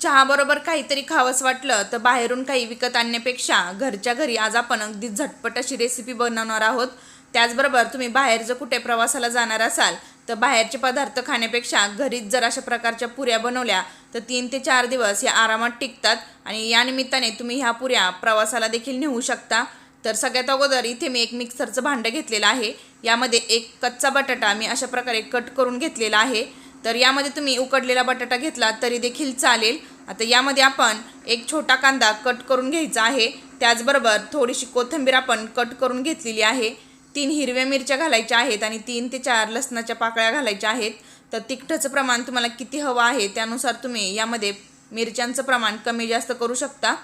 चहाबरोबर काहीतरी खावंसं वाटलं तर बाहेरून काही विकत आणण्यापेक्षा घरच्या घरी आज आपण अगदी झटपट अशी रेसिपी बनवणार आहोत. त्याचबरोबर तुम्ही बाहेर जर कुठे प्रवासाला जाणार असाल तर बाहेरचे पदार्थ खाण्यापेक्षा घरीच जर अशा प्रकारच्या पुऱ्या बनवल्या तर तीन ते चार दिवस या आरामात टिकतात आणि या निमित्ताने तुम्ही ह्या पुऱ्या प्रवासाला देखील नेऊ शकता. तर सगळ्यात अगोदर इथे मी एक मिक्सरचं भांडं घेतलेलं आहे. यामध्ये एक कच्चा बटाटा मी अशा प्रकारे कट करून घेतलेला आहे. तर यामध्ये तुम्ही उकडलेला बटाटा घेतला तरी देखील चालेल. आता यामध्ये आपण एक छोटा कांदा कट करून घ्यायचा आहे. त्याचबरोबर थोडीशी कोथिंबीर आपण कट करून घेतलेली आहे. तीन हिरव्या मिरच्या घालायच्या आहेत आणि तीन ते चार लसणाच्या पाकळ्या घालायच्या आहेत. तर तिखटाचं प्रमाण तुम्हाला किती हवं आहे त्यानुसार तुम्ही यामध्ये मिरच्यांचं प्रमाण कमी जास्त करू शकता.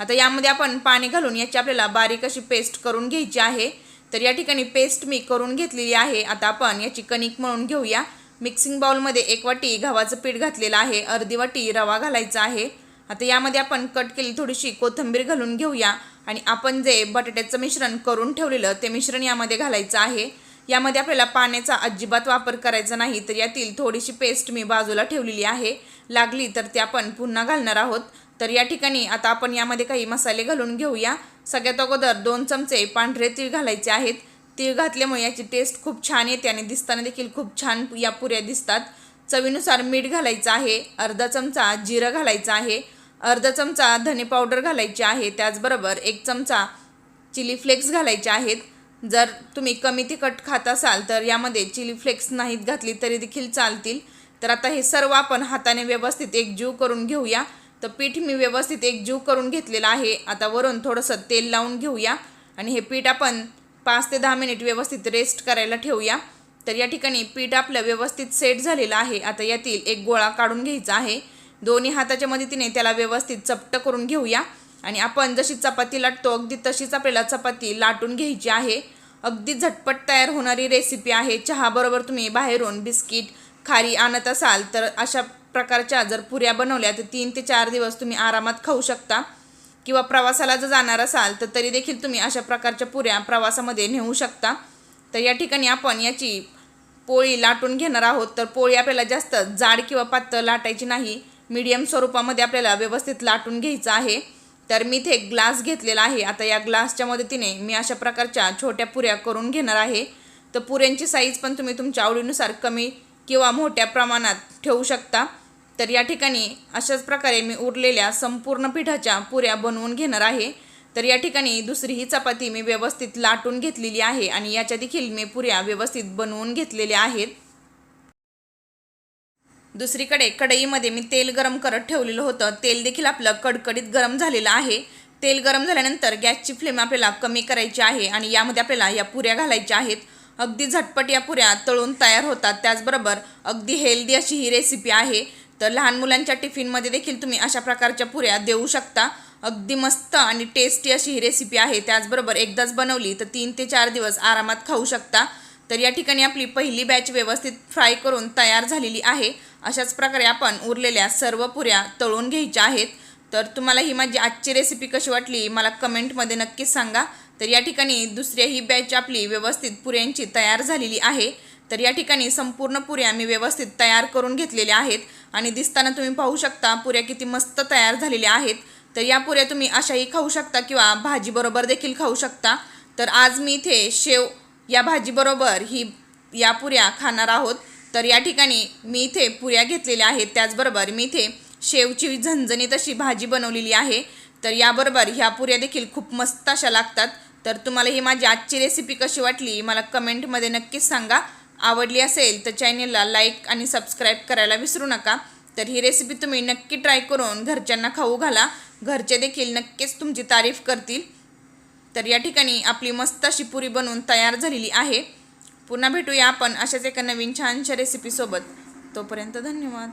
आता यामध्ये आपण पाणी घालून याची आपल्याला बारीक अशी पेस्ट करून घ्यायची आहे. तर या ठिकाणी पेस्ट मी करून घेतलेली आहे. आता आपण याची कणिक मळून घेऊया. मिक्सिंग बाउलमध्ये एक वाटी गव्हाचं पीठ घातलेलं आहे अर्धी वाटी रवा घालायचा आहे. आता यामध्ये आपण कट केली थोडीशी कोथिंबीर घालून घेऊया आणि आपण जे बटाट्याचं मिश्रण करून ठेवलेलं ते मिश्रण यामध्ये घालायचं आहे. यामध्ये आपल्याला पाण्याचा अजिबात वापर करायचा नाही तर यातील थोडीशी पेस्ट मी बाजूला ठेवलेली आहे. लागली तर ते आपण पुन्हा घालणार आहोत. तर या ठिकाणी आता आपण यामध्ये काही मसाले घालून घेऊया. सगळ्यात अगोदर दोन चमचे पांढरे तीळ घालायचे आहेत. तीळ घातल्यामुळे याची टेस्ट खूप छान येते आणि दिसताना देखील खूप छान या पुऱ्या दिसतात. चवीनुसार मीठ घालायचं आहे अर्धा चमचा जिरं घालायचं आहे अर्धा चमचा धने पावडर घालायची आहे त्याचबरोबर एक चमचा चिली फ्लेक्स घालायचे आहेत. जर तुम्ही कमी तिखट खात असाल तर यामध्ये चिली फ्लेक्स नाहीत घातली तरी देखील चालतील. तर आता हे सर्व आपण हाताने व्यवस्थित एकजीव करून घेऊया. तर पीठ मी व्यवस्थित एकजीव करून घेतलेलं आहे. आता वरून थोडंसं तेल लावून घेऊया. आणि हे पीठ आपण पाच ते दहा मिनिट व्यवस्थित रेस्ट करायला ठेवूया. तर या ठिकाणी पीठ आपलं व्यवस्थित सेट झालेलं आहे. आता यातील एक गोळा काढून घ्यायचा आहे. दोन्ही हाताच्या मदतीने त्याला व्यवस्थित चपट करून घेऊया. आणि आपण जशी चपाती लाटतो अगदी तशीच आपल्याला चपाती लाटून घ्यायची आहे. अगदी झटपट तयार होणारी रेसिपी आहे. चहाबरोबर तुम्ही बाहेरून बिस्किट खारी आणत असाल तर अशा प्रकारच्या जर पुऱ्या बनवल्या तर तीन ते चार दिवस तुम्ही आरामात खाऊ शकता. किंवा प्रवासाला जर जाणार असाल तर तरी देखील तुम्ही अशा प्रकारच्या पुऱ्या प्रवासामध्ये नेऊ शकता. तर या ठिकाणी आपण याची पोळी लाटून घेणार आहोत. तर पोळी आपल्याला जास्त जाड किंवा पातळ लाटायची नाही. मीडियम स्वरूपामध्ये आपल्याला व्यवस्थित लाटून घ्यायचं आहे. तर मी इथे ग्लास घेतलेला आहे. आता या ग्लासच्या मदतीने मी अशा प्रकारच्या छोट्या पुऱ्या करून घेणार आहे. तर पुऱ्यांची साईज पण तुम्ही तुमच्या आवडीनुसार कमी किंवा मोठ्या प्रमाणात ठेवू शकता. तर या ठिकाणी अशाच प्रकारे मी उरलेल्या संपूर्ण पिठाच्या पुऱ्या बनवून घेणार आहे. तर या ठिकाणी दुसरी ही चपाती मी व्यवस्थित लाटून घेतलेली आहे आणि याच्या देखील मी पुऱ्या व्यवस्थित बनवून घेतलेल्या आहेत. दुसरीकडे कढईमध्ये मी तेल गरम करत ठेवलेलं होतं. तेल देखील आपलं कडकडीत गरम झालेलं आहे. तेल गरम झाल्यानंतर गॅसची फ्लेम आपल्याला कमी करायची आहे आणि यामध्ये आपल्याला या पुऱ्या घालायच्या आहेत. अगदी झटपट या पुऱ्या तळून तयार होतात. त्याचबरोबर अगदी हेल्दी अशी ही रेसिपी आहे. तर लहान मुलांच्या टिफिनमध्ये देखील तुम्ही अशा प्रकारच्या पुऱ्या देऊ शकता. अगदी मस्त आणि टेस्टी अशी ही रेसिपी आहे. त्याचबरोबर एकदाच बनवली तर तीन ते चार दिवस आरामात खाऊ शकता. तर या ठिकाणी आपली पहिली बॅच व्यवस्थित फ्राय करून तयार झालेली आहे. अशाच प्रकारे आपण उरलेल्या सर्व पुऱ्या तळून घ्यायच्या आहेत. तर तुम्हाला ही माझी आजची रेसिपी कशी वाटली मला कमेंटमध्ये नक्कीच सांगा. तर या ठिकाणी दुसऱ्या ही बॅच आपली व्यवस्थित पुऱ्यांची तयार झालेली आहे. तर या ठिकाणी संपूर्ण पुऱ्या मी व्यवस्थित तयार करून घेतलेल्या आहेत. आणि दिसताना तुम्ही पाहू शकता पुऱ्या किती मस्त तयार झालेल्या आहेत. तर या पुऱ्या तुम्ही अशाही खाऊ शकता किंवा भाजीबरोबर देखील खाऊ शकता. तर आज मी इथे शेव या भाजीबरोबर ही या पुऱ्या खाणार आहोत. तर या ठिकाणी मी इथे पुऱ्या घेतलेल्या आहेत. त्याचबरोबर मी इथे शेवची झणझणीत अशी भाजी बनवलेली आहे. तर याबरोबर ह्या पुऱ्या देखील खूप मस्त अशा लागतात. तर तुम्हाला ही माझी आजची रेसिपी कशी वाटली मला कमेंटमध्ये नक्कीच सांगा. आवडली असेल तर चॅनेलला लाईक आणि सबस्क्राईब करायला विसरू नका. तर ही रेसिपी तुम्ही नक्की ट्राय करून घरच्यांना खाऊ घाला. घरचे देखील नक्कीच तुमची तारीफ करतील. तर या ठिकाणी आपली मस्त अशी पुरी बनवून तयार झालेली आहे. पुन्हा भेटूया आपण अशाच एका नवीन छानशा रेसिपीसोबत तोपर्यंत धन्यवाद.